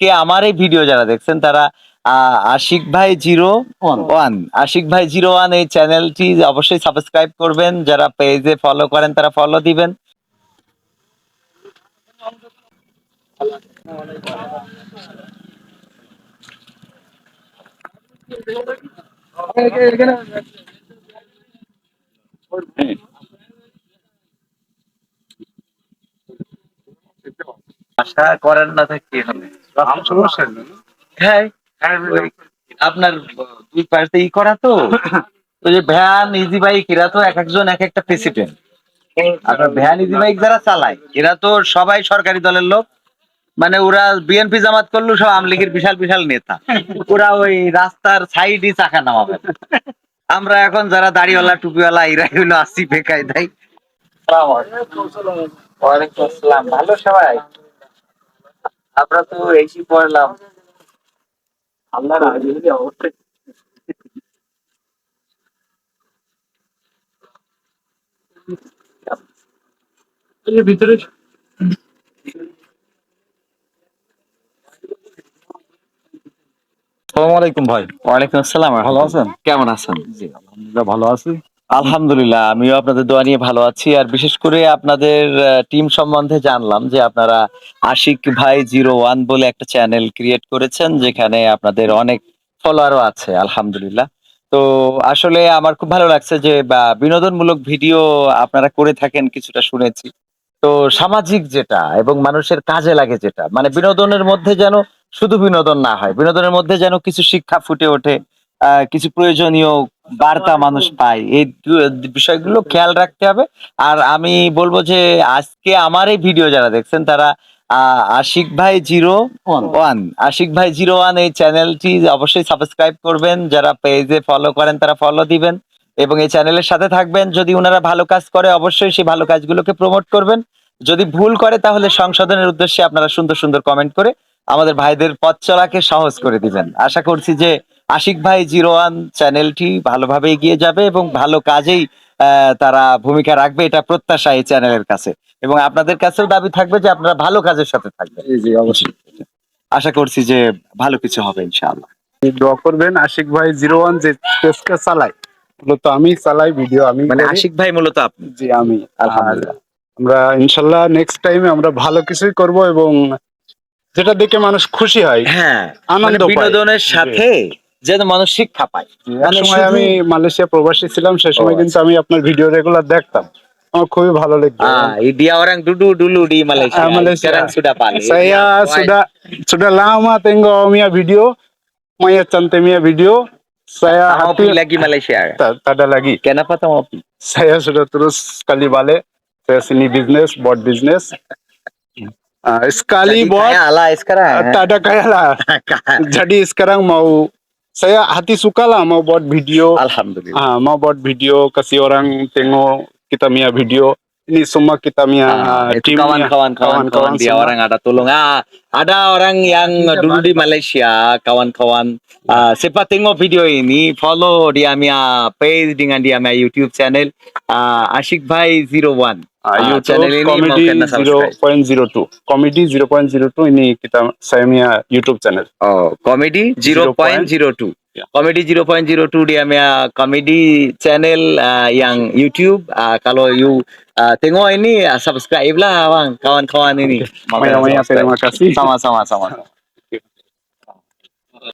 আজকে আমার এই ভিডিও যারা দেখছেন তারা আহ, আশিক ভাই জিরো ওয়ান আশিক ভাই জিরো ওয়ান এই চ্যানেলটি অবশ্যই সাবস্ক্রাইব করবেন যারা পেজে ফলো করেন তারা ফলো দিবেন। আশা করেন না কি হবে। হ্যাঁ। আপনার দুই পাশে ই করা তো? ওই যে ভ্যান ইজি বাইক এরা তো এক একজন এক একটা প্রেসিডেন্ট আপনার ভ্যান ইজি বাইক যারা চালায় এরা তো সবাই সরকারি দলের লোক। মানে ওরা বিএনপি জামাত করল সব আওয়ামী লীগের বিশাল বিশাল নেতা। ওরা ওই রাস্তার সাইডই চাকা নামাবে। আমরা এখন যারা দাড়িওয়ালা টুপিওয়ালা এরা হইল আসি বেকায় দেয় ওয়ালাইকুম আসসালাম। ভালো সবাই? আমরা তো এসি পড়লাম। আল্লাহর আল্লাহ অবশ্যই ভিতরে সালাম আলাইকুম ভাই। ওয়ালাইকুম আসসালাম। ভালো আছেন? কেমন আছেন? জি আলহামদুলিল্লাহ ভালো আছি। আলহামদুলিল্লাহ, আমিও আপনাদের দোয়া নিয়ে ভালো আছি। আর বিশেষ করে আপনাদের টিম সম্বন্ধে জানলাম যে আপনারা আশিক ভাই জিরো ওয়ান বলে একটা চ্যানেল ক্রিয়েট করেছেন, যেখানে আপনাদের অনেক ফলোয়ারও আছে, আলহামদুলিল্লাহ। তো আসলে আমার খুব ভালো লাগছে যে, বা বিনোদনমূলক ভিডিও আপনারা করে থাকেন কিছুটা শুনেছি। তো সামাজিক যেটা এবং মানুষের কাজে লাগে যেটা মানে বিনোদনের মধ্যে যেন শুধু বিনোদন না হয়, বিনোদনের মধ্যে যেন কিছু শিক্ষা ফুটে ওঠে কিছু প্রয়োজনীয় বার্তা মানুষ পায়। এই বিষয়গুলো খেয়াল রাখতে হবে। আর আমি বলব যে আজকে আমার এই ভিডিও যারা দেখছেন তারা আশিক ভাই জিরো ওয়ান। আশিক ভাই জিরো ওয়ান এই চ্যানেলটি অবশ্যই সাবস্ক্রাইব করবেন। যারা পেজে ফলো করেন তারা ফলো দিবেন। এবং এই চ্যানেলের সাথে থাকবেন। যদি ওনারা ভালো কাজ করে অবশ্যই সেই ভালো কাজগুলোকে প্রমোট করবেন। যদি ভুল করে তাহলে সংশোধনের উদ্দেশ্যে আপনারা সুন্দর সুন্দর কমেন্ট করে আমাদের ভাইদের পথ চলাকে সহজ করে দিবেন। আশা করছি যে আশিক ভাই জিরো ওয়ান চ্যানেলটি ভালোভাবে এগিয়ে যাবে এবং ভালো কাজেই তারা ভূমিকা রাখবে এটা প্রত্যাশা এই চ্যানেলের কাছে। এবং আপনাদের কাছেও দাবি থাকবে যে আপনারা ভালো কাজের সাথে থাকবেন। জি জি অবশ্যই। আশা করছি যে ভালো কিছু হবে ইনশাআল্লাহ। দোয়া করবেন আশিক ভাই জিরো ওয়ান যে পেজটা চালাই মূলত আমি চালাই ভিডিও আমি মানে আশিক ভাই মূলত আপনি। জি আমি আলহামদুলিল্লাহ। আমরা ইনশাল্লাহ নেক্সট টাইমে আমরা ভালো কিছুই করব এবং যেটা দেখে মানুষ খুশি হয় হ্যাঁ আনন্দ মানে বিনোদনের সাথে যেন মানুষ শিক্ষা পায় মানে সময় আমি মালয়েশিয়া প্রবাসী ছিলাম সে সময় কিন্তু আমি আপনার ভিডিও রেগুলার দেখতাম আমার খুবই ভালো লাগতো Ah, dia orang dulu dulu di Malaysia. Ah, Malaysia. Sekarang sudah balik. saya Ya, sudah sudah lama tengok Mia video Maya cantik Mia video saya Tak mau hati pergi lagi Malaysia. tak, tak ada lagi Kenapa tak mau pergi? saya sudah terus sekali balik saya sini bisnes buat bisnes Ah, sekali Jadi buat kaya lah sekarang. tak ada kaya lah jadi sekarang mau saya hati suka lah mau buat video Alhamdulillah. ah mau buat video kasih orang tengok kita Mia video ini semua kita Mia Ah, itu tim kawan-kawan kawan-kawan dia semua. orang ada tolong. Ah, ada orang yang dulu di Malaysia, kawan-kawan. Ah, siapa tengok video ini, follow dia punya page dengan dia punya YouTube channel ah, Ashik Bhai 01. Ah, Ah, YouTube channel ini mau Comedy kena subscribe. 0.02 Comedy 0.02 ini kita saya punya YouTube channel Oh, comedy 0.02. Ya. Comedy 0.02 dia punya comedy channel uh, yang YouTube. Uh, kalau you uh, tengok ini uh, subscribe lah bang kawan-kawan ini. Maya-maya terima kasih Sama-sama sama.